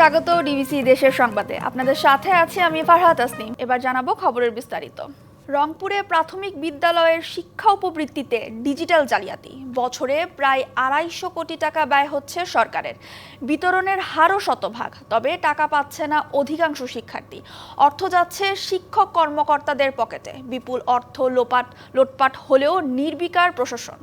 স্বাগত ডিবিসি দেশের সংবাদে। আপনাদের সাথে আছি আমি ফারহাত আসনিম এবার জানাব খবরের বিস্তারিত। রংপুরে প্রাথমিক বিদ্যালয়ের শিক্ষা উপবৃত্তিতে ডিজিটাল জালিয়াতি। বছরে প্রায় আড়াইশো কোটি টাকা ব্যয় হচ্ছে সরকারের। বিতরণের হারও শতভাগ, তবে টাকা পাচ্ছে না অধিকাংশ শিক্ষার্থী। অর্থ যাচ্ছে শিক্ষক কর্মকর্তাদের পকেটে। বিপুল অর্থ লোপাট লোটপাট হলেও নির্বিকার প্রশাসন।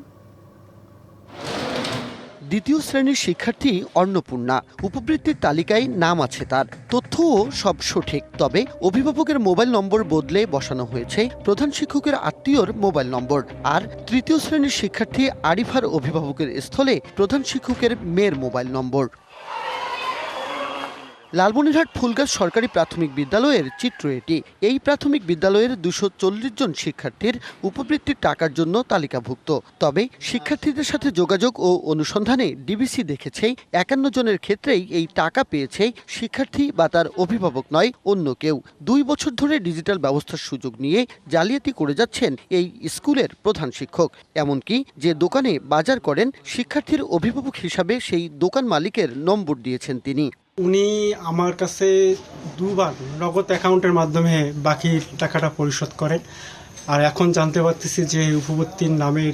দ্বিতীয় শ্রেণির শিক্ষার্থী অন্নপূর্ণা। উপবৃত্তির তালিকায় নাম আছে তার। তথ্যও সব সঠিক। তবে অভিভাবকের মোবাইল নম্বর বদলে বসানো হয়েছে। প্রধান শিক্ষকের আত্মীয়র মোবাইল নম্বর। আর তৃতীয় শ্রেণির শিক্ষার্থী আরিফার অভিভাবকের স্থলে প্রধান শিক্ষকের মেয়ের মোবাইল নম্বর। লালমনিরহাট ফুলগাছ সরকারি প্রাথমিক বিদ্যালয়ের চিত্র এটি। এই প্রাথমিক বিদ্যালয়ের দুশো জন শিক্ষার্থীর উপবৃত্তির টাকার জন্য তালিকাভুক্ত। তবে শিক্ষার্থীদের সাথে যোগাযোগ ও অনুসন্ধানে ডিবিসি দেখেছে, একান্ন জনের ক্ষেত্রেই এই টাকা পেয়েছে শিক্ষার্থী বা তার অভিভাবক নয়, অন্য কেউ। দুই বছর ধরে ডিজিটাল ব্যবস্থার সুযোগ নিয়ে জালিয়াতি করে যাচ্ছেন এই স্কুলের প্রধান শিক্ষক। এমনকি যে দোকানে বাজার করেন, শিক্ষার্থীর অভিভাবক হিসাবে সেই দোকান মালিকের নম্বর দিয়েছেন তিনি। উনি আমার কাছে দুবার নগদ অ্যাকাউন্টের মাধ্যমে বাকি টাকাটা পরিশোধ করেন। আর এখন জানতে পারতেছি যে উপবর্তীর নামের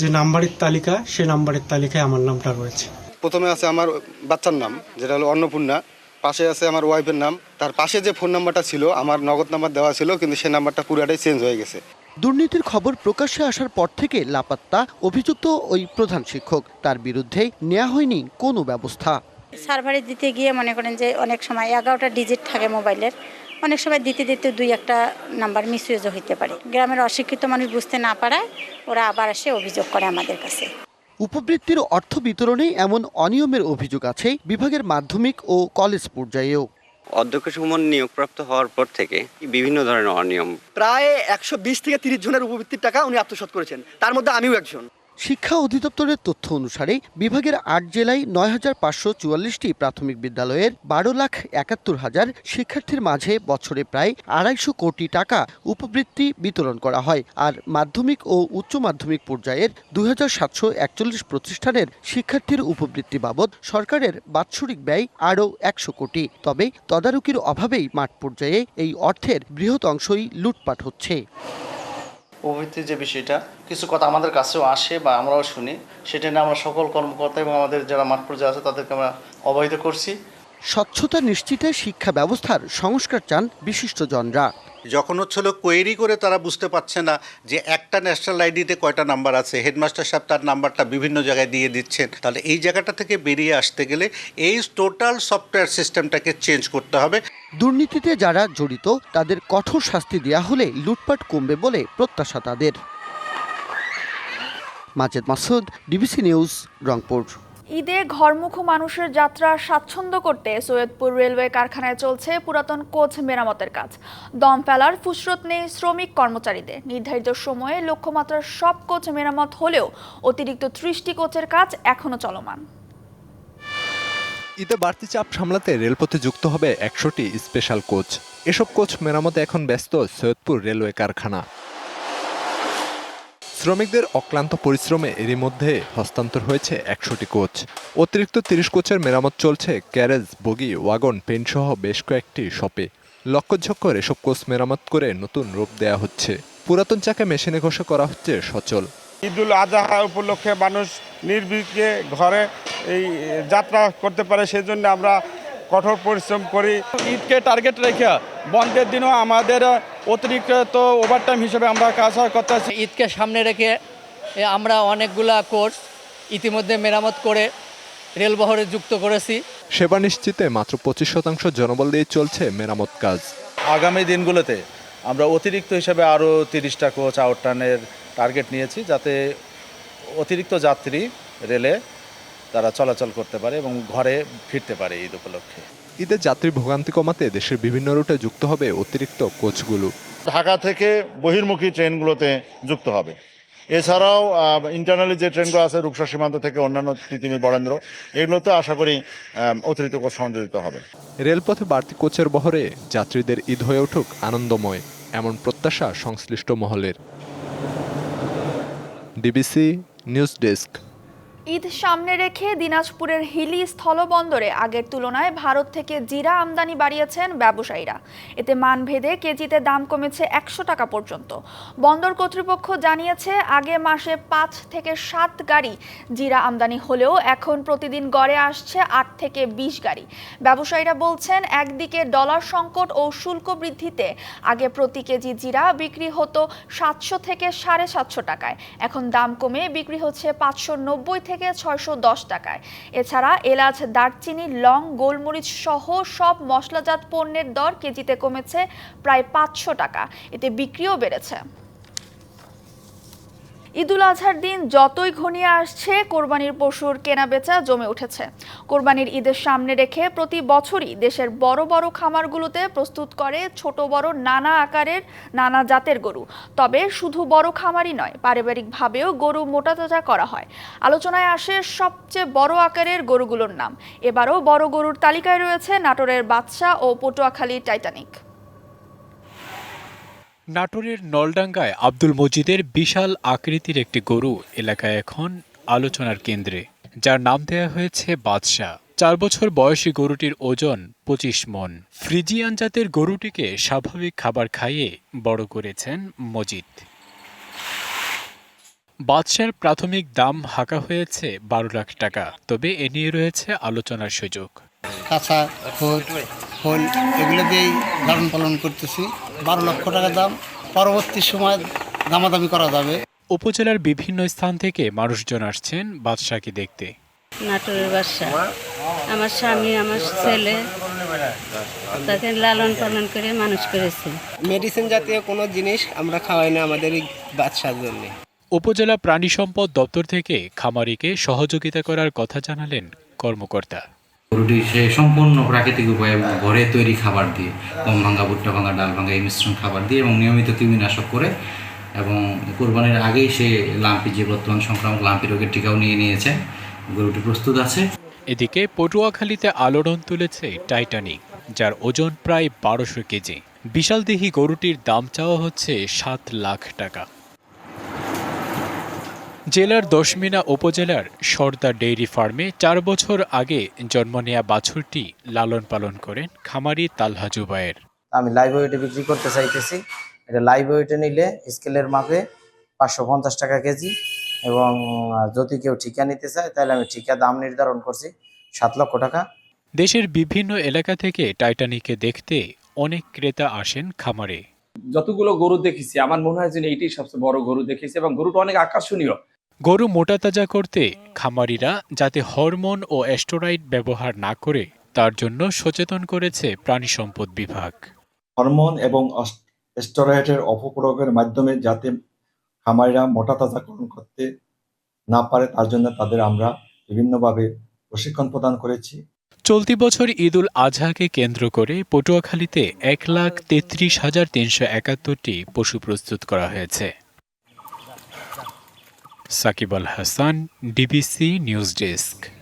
যে নাম্বারের তালিকা সে নাম্বারের তালিকায় আমার নামটা রয়েছে। প্রথমে আছে আমার বাচ্চার নাম যেটা হলো অন্নপূর্ণা। পাশে আছে আমার ওয়াইফের নাম। তার পাশে যে ফোন নাম্বারটা ছিল আমার নগদ নাম্বার দেওয়া ছিল কিন্তু সেই নাম্বারটা পুরাটাই চেঞ্জ হয়ে গেছে। দুর্নীতির খবর প্রকাশ্যে আসার পর থেকে লাপাত্তা অভিযুক্ত ওই প্রধান শিক্ষক। তার বিরুদ্ধে নেওয়া হয়নি কোনো ব্যবস্থা। সার্ভারে দিতে গিয়ে মনে করেন যে অনেক সময় এগারোটা ডিজিট থাকে মোবাইলের অনেক সময় দিতে দিতে দুই একটা নাম্বার মিসইউজও হইতে পারে। গ্রামের অশিক্ষিত মানুষ বুঝতে না পারায় ওরা আবার এসে অভিযোগ করে আমাদের কাছে। উপবৃত্তির অর্থ বিতরণে এমন অনিয়মের অভিযোগ আছে বিভাগের মাধ্যমিক ও কলেজ পর্যায়েও। অধ্যক্ষ সুমন নিয়োগপ্রাপ্ত হওয়ার পর থেকে বিভিন্ন ধরনের অনিয়ম। প্রায় একশো বিশ থেকে তিরিশ জনের উপবৃত্তির টাকা উনি আত্মসাৎ করেছেন। তার মধ্যে আমিও একজন। শিক্ষা অধিদপ্তরের তথ্য অনুসারে বিভাগের আট জেলায় নয় হাজার পাঁচশো চুয়াল্লিশটি প্রাথমিক বিদ্যালয়ের বারো লাখ একাত্তর হাজার শিক্ষার্থীর মাঝে বছরে প্রায় আড়াইশো কোটি টাকা উপবৃত্তি বিতরণ করা হয় আর মাধ্যমিক ও উচ্চ মাধ্যমিক পর্যায়ের দুই হাজার সাতশো একচল্লিশ প্রতিষ্ঠানের শিক্ষার্থীর উপবৃত্তি বাবদ সরকারের বাৎসরিক ব্যয় আরও একশো কোটি। তবে তদারকির অভাবেই মাঠ পর্যায়ে এই অর্থের বৃহৎ অংশই লুটপাট হচ্ছে। প্রবৃত্তির যে বিষয়টা কিছু কথা আমাদের কাছেও আসে বা আমরাও শুনি সেটা নিয়ে আমরা সকল কর্মকর্তা এবং আমাদের যারা মাঠ পর্যায়ে আছে তাদেরকে আমরা অবহিত করছি। স্বচ্ছতা নিশ্চিতে শিক্ষা ব্যবস্থার সংস্কার চান বিশিষ্ট বিশিষ্টজনরা। যখন হচ্ছিল কোয়েরি করে তারা বুঝতে পারছে না যে একটা ন্যাশনাল আইডিতে কয়টা নাম্বার আছে হেডমাস্টার সাহেব তার নাম্বারটা বিভিন্ন জায়গায় দিয়ে দিচ্ছেন তাহলে এই জায়গাটা থেকে বেরিয়ে আসতে গেলে এই টোটাল সফটওয়্যার সিস্টেমটাকে চেঞ্জ করতে হবে। দুর্নীতিতে যারা জড়িত, তাদের কঠোর শাস্তি দেওয়া হলে লুটপাট কমবে বলে প্রত্যাশা তাদের। Majed Masud, DBC news, Rangpur. ঈদে ঘরমুখ মানুষের যাত্রা স্বাচ্ছন্দ্য করতে সৈয়দপুর রেলওয়ে কারখানায় চলছে পুরাতন কোচ মেরামতের কাজ। দম ফেলার ফুসরত নেই শ্রমিক কর্মচারীদের। নির্ধারিত সময়ে লক্ষ্যমাত্রার সব কোচ মেরামত হলেও অতিরিক্ত ত্রিশটি কোচের কাজ এখনও চলমান। ঈদে বাড়তি চাপ সামলাতে রেলপথে যুক্ত হবে একশোটি স্পেশাল কোচ। এসব কোচ মেরামতে এখন ব্যস্ত সৈয়দপুর রেলওয়ে কারখানা। শ্রমিকদের অক্লান্ত পরিশ্রমে এরই মধ্যে হস্তান্তর হয়েছে একশোটি কোচ। অতিরিক্ত তিরিশ কোচের মেরামত চলছে ক্যারেজ বগি, ওয়াগন পেন সহ বেশ কয়েকটি শপে। লক্ষ্যঝক্কর এসব কোচ মেরামত করে নতুন রূপ দেয়া হচ্ছে। পুরাতন চাকে মেশিনে ঘষে করা হচ্ছে সচল। ঈদুল আজহা উপলক্ষে মানুষ নির্বিঘ্নে ঘরে এই যাত্রা করতে পারে সেই জন্য আমরা কঠোর পরিশ্রম করি। ঈদকে টার্গেট রেখে বন্ধের দিনও আমাদের অতিরিক্ত তো ওভারটাইম হিসেবে আমরা কাজ করতে আছি ঈদকে সামনে রেখে আমরা অনেকগুলা কোর্স ইতিমধ্যে মেরামত করে রেলবহরে যুক্ত করেছি। সেবা নিশ্চিতে মাত্র পঁচিশ শতাংশ জনবল দিয়ে চলছে মেরামত কাজ। আগামী দিনগুলোতে আমরা অতিরিক্ত হিসেবে আরও তিরিশটা কোচ আউটটানের টার্গেট নিয়েছি যাতে অতিরিক্ত যাত্রী রেলে তারা চলাচল করতে পারে এবং ঘরে ফিরতে পারে ঈদ উপলক্ষে। ঈদের যাত্রী ভোগান্তি কমাতে দেশের বিভিন্ন রুটে যুক্ত হবে অতিরিক্ত কোচগুলো। ঢাকা থেকে বহির্মুখী ট্রেনগুলোতে যুক্ত হবে। এছাড়াও ইন্টারনালি যে ট্রেনগুলো আছে রূপসা সীমান্ত থেকে অন্যান্য তিতিমি বরেন্দ্র এগুলোতে আশা করি অতিরিক্ত কোচ সংযোজিত হবে। রেলপথে বাড়তি কোচের বহরে যাত্রীদের ঈদ হয়ে উঠুক আনন্দময় এমন প্রত্যাশা সংশ্লিষ্ট মহলের। ডিবিসি নিউজ ডেস্ক ঈদ সামনে রেখে দিনাজপুরের হিলি স্থলবন্দরে আগের তুলনায় ভারত থেকে জিরা আমদানি বাড়িয়েছেন ব্যবসায়ীরা। এতে মানভেদে কেজিতে দাম কমেছে একশো টাকা পর্যন্ত। বন্দর কর্তৃপক্ষ জানিয়েছে, আগে মাসে পাঁচ থেকে সাত গাড়ি জিরা আমদানি হলেও এখন প্রতিদিন গড়ে আসছে আট থেকে বিশ গাড়ি। ব্যবসায়ীরা বলছেন, একদিকে ডলার সংকট ও শুল্ক বৃদ্ধিতে আগে প্রতি কেজি জিরা বিক্রি হতো সাতশো থেকে সাড়ে সাতশো টাকায়। এখন দাম কমে বিক্রি হচ্ছে পাঁচশো নব্বই থেকে ছয়শো দশ টাকায়। এছাড়া এলাচ, দারচিনি, লং, গোলমরিচ সহ সব মশলাজাত পণ্যের দর কেজিতে কমেছে প্রায় পাঁচশো টাকা। এতে বিক্রিও বেড়েছে। ঈদুল আজহার দিন যতই ঘনিয়ে আসছে, কোরবানির পশুর কেনাবেচা জমে উঠেছে। কোরবানির ঈদের সামনে রেখে প্রতি বছরই দেশের বড় বড় খামারগুলোতে প্রস্তুত করে ছোট বড় নানা আকারের নানা জাতের গরু। তবে শুধু বড় খামারই নয়, পারিবারিকভাবেও গরু মোটাতাজা করা হয়। আলোচনায় আসে সবচেয়ে বড় আকারের গরুগুলোর নাম। এবারও বড় গরুর তালিকায় রয়েছে নাটোরের বাদশা ও পটুয়াখালী টাইটানিক। নাটোরের নলডাঙ্গায় আব্দুল মজিদের বিশাল আকৃতির একটি গরু এলাকায় এখন আলোচনার কেন্দ্রে, যার নাম দেওয়া হয়েছে বাদশাহ। চার বছর বয়সী গরুটির ওজন পঁচিশ মন। ফ্রিজিয়ান জাতের গরুটিকে স্বাভাবিক খাবার খাইয়ে বড় করেছেন মজিদ। বাদশার প্রাথমিক দাম হাঁকা হয়েছে বারো লাখ টাকা, তবে এ নিয়ে রয়েছে আলোচনার সুযোগ। এগুলো দিয়েই লালন পালন করতেছি। বারো লক্ষ টাকা দাম। পরবর্তী সময় দামাদামি করা যাবে। উপজেলার বিভিন্ন স্থান থেকে মানুষজন আসছেন বাদশাকে দেখতে। নাটোরের বাসা আমার স্বামী আমার ছেলে তাকে লালন পালন করে মানুষ করেছে। মেডিসিন জাতীয় কোনো জিনিস আমরা খাওয়াই না আমাদের এই বাচ্চার জন্য। উপজেলা প্রাণী সম্পদ দপ্তর থেকে খামারিকে সহযোগিতা করার কথা জানালেন কর্মকর্তা। গরুটি সে সম্পূর্ণ প্রাকৃতিক উপায়ে ঘরে তৈরি খাবার দিয়ে, গম ভাঙা, ভুট্টা ভাঙা, ডাল ভাঙা এই মিশ্রণ খাবার দিয়ে এবং নিয়মিত কৃমিনাশক করে এবং কোরবানির আগেই সে লাম্পি, যে বর্তমান সংক্রামক লাম্পি রোগের টিকাও নিয়ে নিয়েছে। গরুটি প্রস্তুত আছে। এদিকে পটুয়াখালীতে আলোড়ন তুলেছে টাইটানিক, যার ওজন প্রায় বারোশো কেজি। বিশালদেহী গরুটির দাম চাওয়া হচ্ছে সাত লাখ টাকা। জেলার দশমিনা উপজেলার সর্দার ডেইরি ফার্মে চার বছর আগে জন্ম নেয়া বাছুরটি লালন পালন করেন খামারি তালহা জুবায়ের। আমি লাইভ ওয়েটে বিক্রি করতে চাইতেছি। এটা লাইভ ওয়েটে নিলে স্কেলের মাপে পাঁচশো পঞ্চাশ টাকা কেজি এবং যদি কেউ ঠিকা নিতে চায় তাহলে আমি ঠিকা দাম নির্ধারণ করছি সাত লক্ষ টাকা। দেশের বিভিন্ন এলাকা থেকে টাইটানিকে দেখতে অনেক ক্রেতা আসেন খামারে। যতগুলো গরু দেখেছি আমার মনে হয় যে এইটাই সবচেয়ে বড় গরু দেখেছি এবং গরুটা অনেক আকর্ষণীয়। গরু মোটাতাজা করতে খামারিরা যাতে হরমোন ও অ্যাস্টোরাইড ব্যবহার না করে তার জন্য সচেতন করেছে প্রাণী সম্পদ বিভাগ। হরমোন এবং স্টেরয়েডের অপপ্রয়োগের মাধ্যমে যাতে খামারিরা মোটা তাজাকরণ করতে না পারে তার জন্য তাদের আমরা বিভিন্নভাবে প্রশিক্ষণ প্রদান করেছি। চলতি বছর ঈদুল আজহাকে কেন্দ্র করে পটুয়াখালীতে এক লাখ তেত্রিশ হাজার তিনশো একাত্তরটি পশু প্রস্তুত করা হয়েছে। Sakib Al Hasan DBC news desk.